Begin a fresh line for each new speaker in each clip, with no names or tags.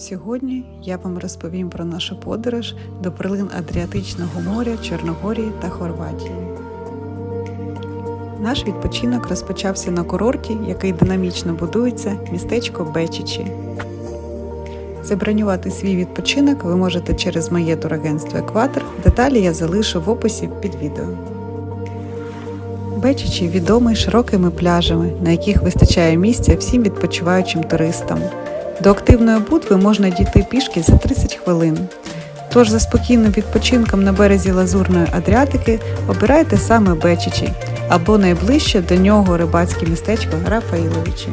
Сьогодні я вам розповім про нашу подорож до перлин Адріатичного моря, Чорногорії та Хорватії. Наш відпочинок розпочався на курорті, який динамічно будується містечко Бечичі. Забронювати свій відпочинок ви можете через моє турагентство Екватор. Деталі я залишу в описі під відео. Бечичі відомий широкими пляжами, на яких вистачає місця всім відпочиваючим туристам. До активної будви можна дійти пішки за 30 хвилин. Тож за спокійним відпочинком на березі Лазурної Адріатики обирайте саме Бечичі або найближче до нього рибацьке містечко Рафаїловичі.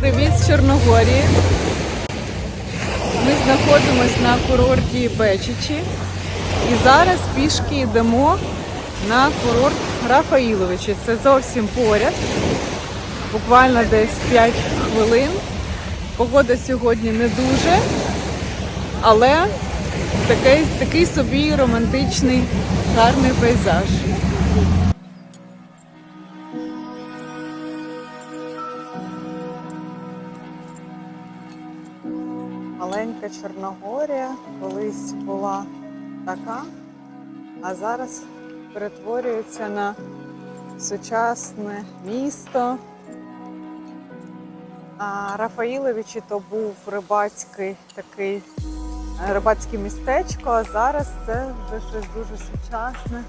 Привіт з Чорногорії. Ми знаходимося на курорті Бечичі і зараз пішки йдемо на курорт Рафаїловичі. Це зовсім поряд, буквально десь 5 хвилин. Погода сьогодні не дуже, але такий, такий собі романтичний гарний пейзаж. Маленька Чорногорія колись була така, а зараз перетворюється на сучасне місто. Рафаїловичі то був рибацький такий е, рибацьке містечко, а зараз це вже щось дуже сучасне,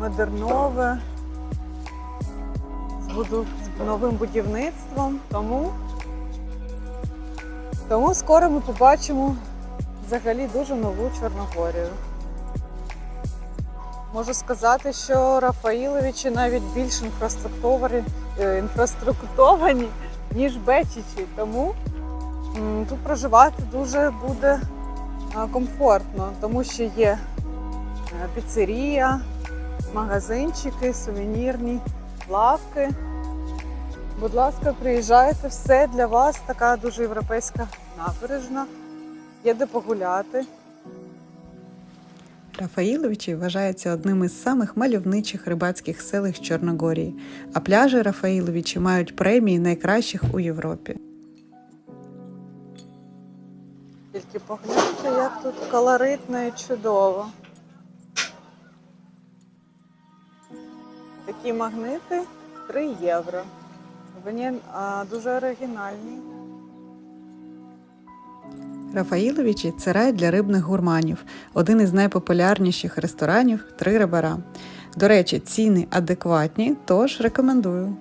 модернове, з буду- з новим будівництвом. Тому тому скоро ми побачимо взагалі дуже нову Чорногорію. Можу сказати, що Рафаїловичі навіть більш інфраструктурі, е, інфраструктуровані, ніж Бечичі. Тому тут проживати дуже буде комфортно, тому що є е, піцерія, магазинчики, сувенірні лавки. Будь ласка, приїжджайте, все для вас така дуже європейська набережна. Є де погуляти.
Рафаїловичі вважається одним із самих мальовничих рибацьких селищ Чорногорії, а пляжі Рафаїловичі мають премії найкращих у Європі.
Тільки погляньте, як тут колоритно і чудово. Такі магнити 3 євро. Вони а, дуже оригінальні.
Рафаїловичі це рай для рибних гурманів, один із найпопулярніших ресторанів три рибара. До речі, ціни адекватні, тож рекомендую.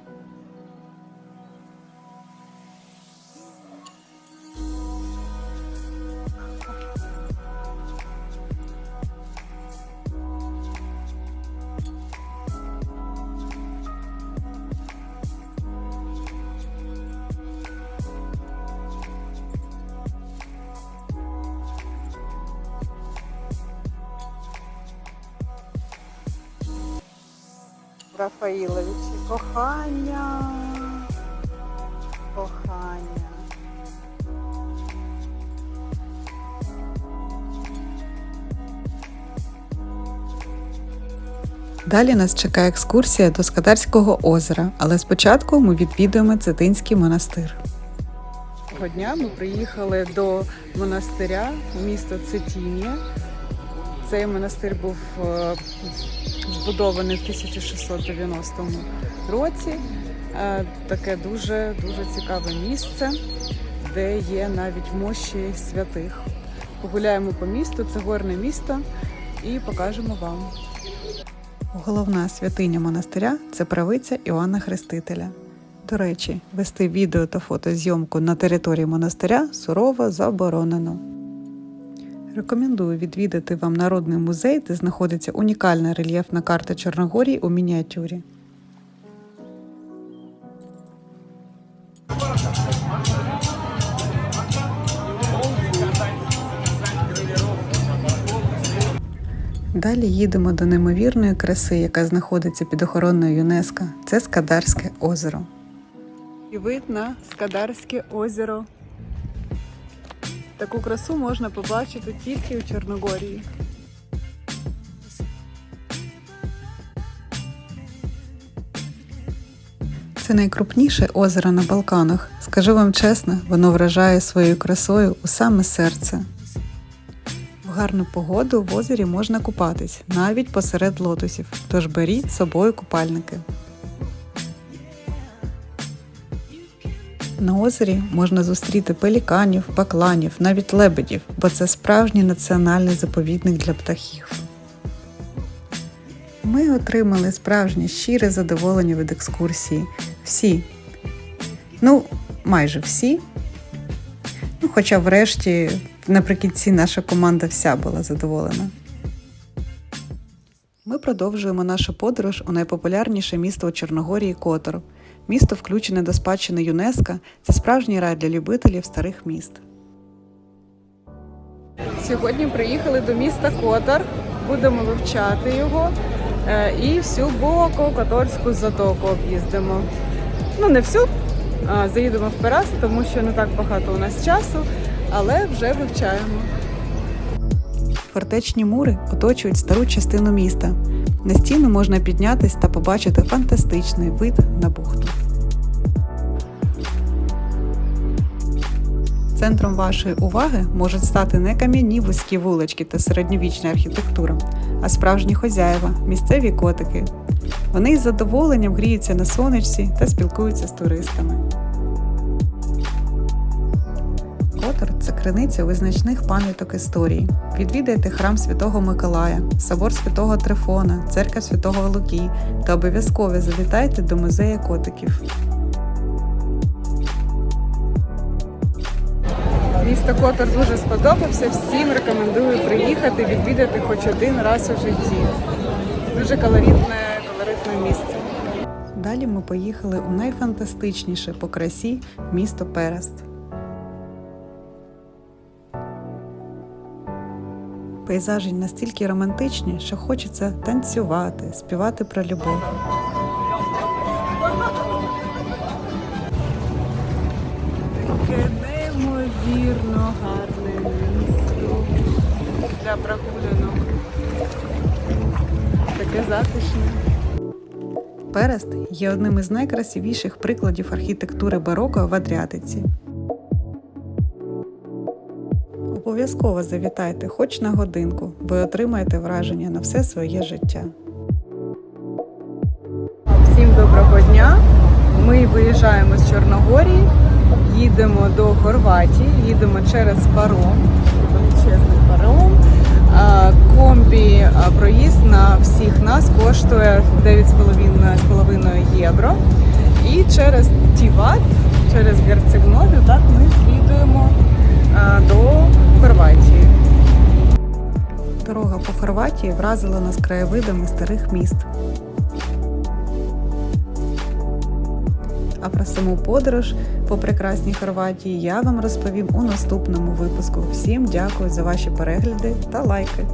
Рафаїловичі. Кохання. Кохання.
Далі нас чекає екскурсія до Скадарського озера, але спочатку ми відвідуємо Цитинський монастир.
Цього дня ми приїхали до монастиря міста Цетінія. Цей монастир був е, збудований в 1690 році. Е, Таке дуже дуже цікаве місце, де є навіть мощі святих. Погуляємо по місту, це горне місто, і покажемо вам.
Головна святиня монастиря це правиця Іоанна Хрестителя. До речі, вести відео та фотозйомку на території монастиря сурово заборонено. Рекомендую відвідати вам народний музей, де знаходиться унікальна рельєфна карта Чорногорії у мініатюрі. Далі їдемо до неймовірної краси, яка знаходиться під охороною ЮНЕСКО. Це Скадарське озеро.
І вид на Скадарське озеро. Таку красу можна побачити тільки у Чорногорії.
Це найкрупніше озеро на Балканах. Скажу вам чесно, воно вражає своєю красою у саме серце. В гарну погоду в озері можна купатись навіть посеред лотосів, тож беріть з собою купальники. На озері можна зустріти пеліканів, бакланів, навіть лебедів, бо це справжній національний заповідник для птахів. Ми отримали справжнє щире задоволення від екскурсії. Всі. Ну, майже всі. Ну, хоча врешті наприкінці наша команда вся була задоволена. Ми продовжуємо нашу подорож у найпопулярніше місто у Чорногорії Котор. Місто включене до спадщини ЮНЕСКО. Це справжній рай для любителів старих міст.
Сьогодні приїхали до міста Котор, будемо вивчати його е, і всю боку Которську затоку об'їздимо. Ну, не всю, заїдемо в Перас, тому що не так багато у нас часу, але вже вивчаємо.
Фортечні мури оточують стару частину міста. На стіну можна піднятись та побачити фантастичний вид на бухту. Центром вашої уваги можуть стати не кам'яні вузькі вулички та середньовічна архітектура, а справжні хозяєва, місцеві котики. Вони із задоволенням гріються на сонечці та спілкуються з туристами. Котор це криниця визначних пам'яток історії. Відвідайте храм Святого Миколая, собор Святого Трифона, церква Святого Луки та обов'язково завітайте до музею котиків.
Місто Котор дуже сподобався. Всім рекомендую приїхати, відвідати хоч один раз у житті. Дуже колоритне, колоритне місце.
Далі ми поїхали у найфантастичніше по красі місто Перест. Пейзажі настільки романтичні, що хочеться танцювати, співати про любов.
Таке неймовірно гарне місто для прогулянок. Таке затишне.
Перест є одним із найкрасивіших прикладів архітектури бароко в Адріатиці. Обов'язково завітайте хоч на годинку, ви отримаєте враження на все своє життя.
Всім доброго дня. Ми виїжджаємо з Чорногорії, їдемо до Хорватії, їдемо через паром, величезний паром. Комбі проїзд на всіх нас коштує 9,5 євро. І через Тіват, через Герцегновію, так ми слідуємо до Хорватії.
Дорога по Хорватії вразила нас краєвидами старих міст. А про саму подорож по прекрасній Хорватії я вам розповім у наступному випуску. Всім дякую за ваші перегляди та лайки.